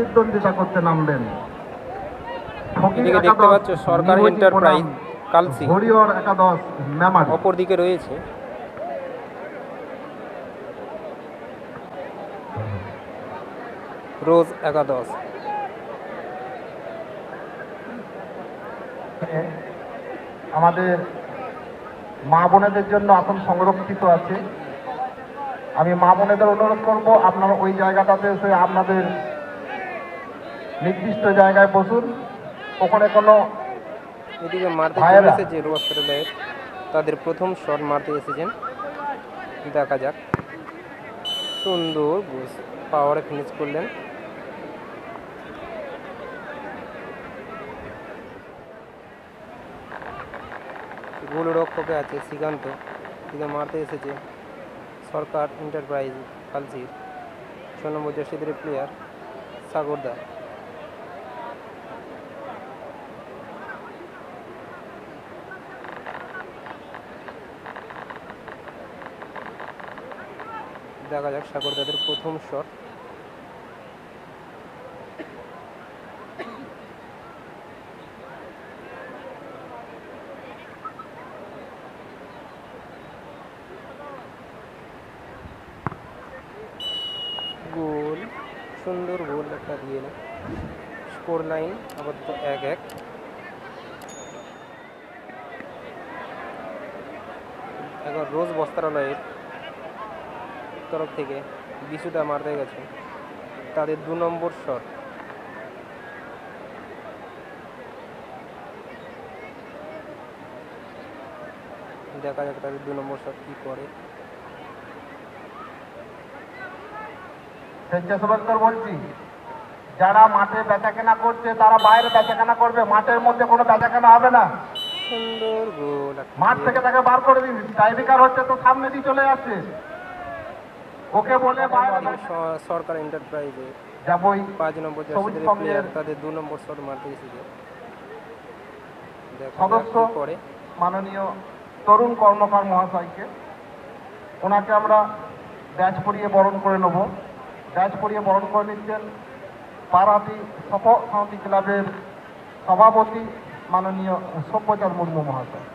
প্রতিদ্বন্দ্বিতা করতে নামবেন দেখতে পাচ্ছ সরকার এন্টারপ্রাইজ কালসি। হরিহর একাদশ মেমারি অপর রয়েছে। রোজ একাদশ। আমাদের মা বোনেদের জন্য আসন সংরক্ষিত আছে। আমি মা বোনেদের অনুরোধ করব আপনারা ওই জায়গাটাতে এসে আপনাদের নির্দিষ্ট জায়গায় বসুন। ওখানে কোনো এদিকে মারতে ভাইয়েরা। চলে এসেছে তাদের প্রথম শট মারতে এসেছেন। দেখা যাক। সুন্দর পাওয়ারে ফিনিশ করলেন। গোলরক্ষকে আছে শ্রীকান্ত। এদিকে মারতে এসেছে সরকার এন্টারপ্রাইজ কালসির ছ নম্বর জার্সিদের প্লেয়ার সাগরদা দেখা যাক সাগরদাদের প্রথম শট গোল, সুন্দর গোল একটা দিয়ে এলো স্কোর লাইন আপাতত এক এক। এখন রোজ বস্ত্রালয়ের তরফ থেকে বিশুদা মারতে গেছে। তাদের দু নম্বর শট দেখা যাক তাদের দু নম্বর শট কি করে। স্বেচ্ছাসেবকদের বলছি যারা মাঠে বেচাকেনা করছে তারা বাইরে বেচাকেনা করবে। মাঠের মধ্যে কোনো বেচাকেনা হবে না। সুন্দর গোল। মাঠ থেকে তাকে বার করে দিন। টাইব্রেকার হচ্ছে তো সামনে দিয়ে চলে যাচ্ছে ওকে বলে সরকার এন্টারপ্রাইজে যাবই। পাঁচ নম্বর জার্সিদের প্লেয়ার তাদের দু নম্বর শট মারতে এসেছে সদস্য করে। মাননীয় তরুণ কর্মকার মহাশয়কে ওনাকে আমরা ব্যাচ পরিয়ে বরণ করে নেব। ব্যাচ পরিয়ে বরণ করে নিচ্ছেন পাড়াটি সফ সমিতি ক্লাবের সভাপতি মাননীয় সব্যচার মুর্মু মহাশয়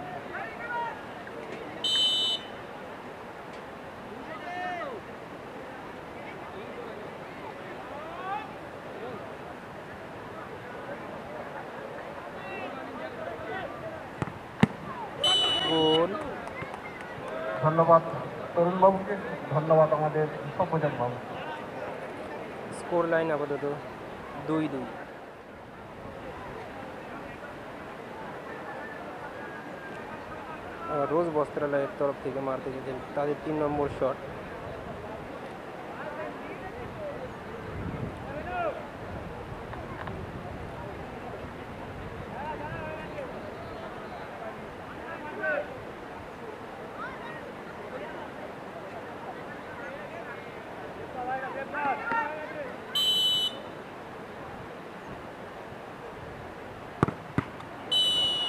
গোল ধন্যবাদ তরুণবাবুকে, ধন্যবাদ আমাদের বাবু স্কোর লাইন আপাতত দুই দুই। রোজ বস্ত্রালয়ের তরফ থেকে মারতে গেছেন তাদের তিন নম্বর শট।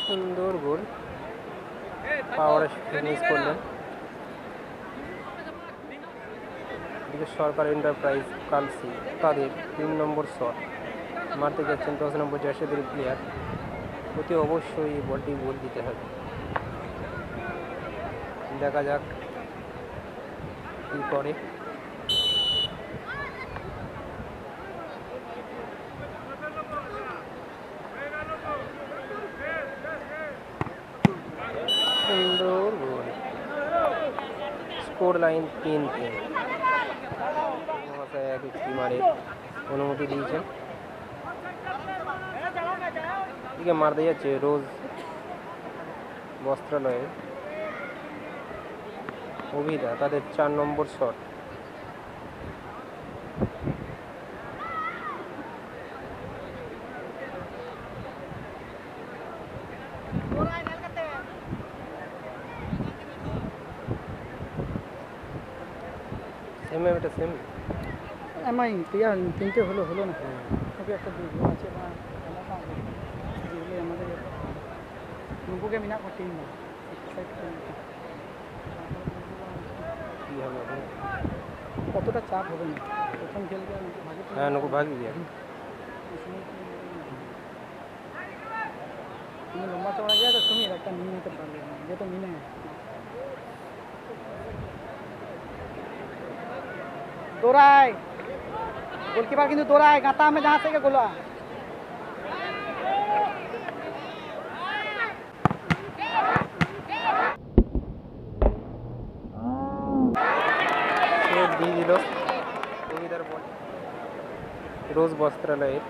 সুন্দর গোল। সরকার এন্টারপ্রাইজ কালসি, তাদের তিন নম্বর শট মারতে যাচ্ছেন দশ নম্বর জার্সিদের প্লেয়ার অতি অবশ্যই এই বলটি গোল দিতে হবে। দেখা যাক কী করে সুন্দর গোল স্কোর লাইন তিন তিন। মহাশয় এক একটি মারে অনুমতি দিয়েছেন। এদিকে মারতে যাচ্ছে রোজ বস্ত্রালয়ে। অভিদা, তাদের চার নম্বর শট। এটা সেম এমআই তিনটে হলো হলো না। ওকে একটা দুটো আছে বা যেগুলো আমাদের নুপুকে মিনা করতেই না কতটা চাপ হবে না? প্রথম খেলবে হ্যাঁ নকু ভাগি গিয়া। তুমি লম্বা চড়া গিয়ে তো তুমি একটা নিয়ে নিতে পারবে যেহেতু মিনে দৌড়ায়। গোলকিপার কিন্তু দৌড়ায়। গাঁতা আমি জাহাজ থেকে গোলা রোজ বস্ত্রালয়ের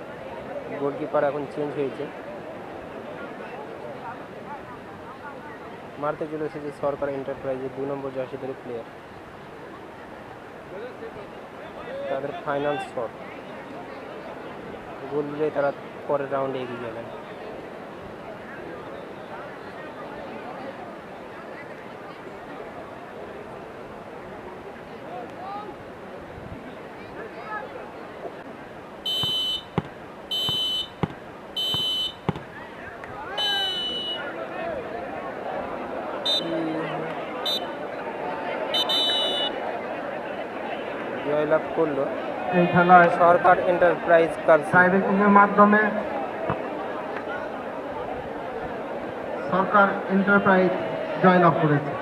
গোলকিপার এখন চেঞ্জ হয়েছে। মারতে চলেছে যে সরকার এন্টারপ্রাইজের দু নম্বর জার্সিদের প্লেয়ার তাদের ফাইনাল শট গোল দিলে তারা পরের রাউন্ডে এগিয়ে যাবেন জয়লাভ করল। এই খেলায় সরকার এন্টারপ্রাইজ টাইব্রেকিংয়ের মাধ্যমে সরকার এন্টারপ্রাইজ জয়লাভ করেছে।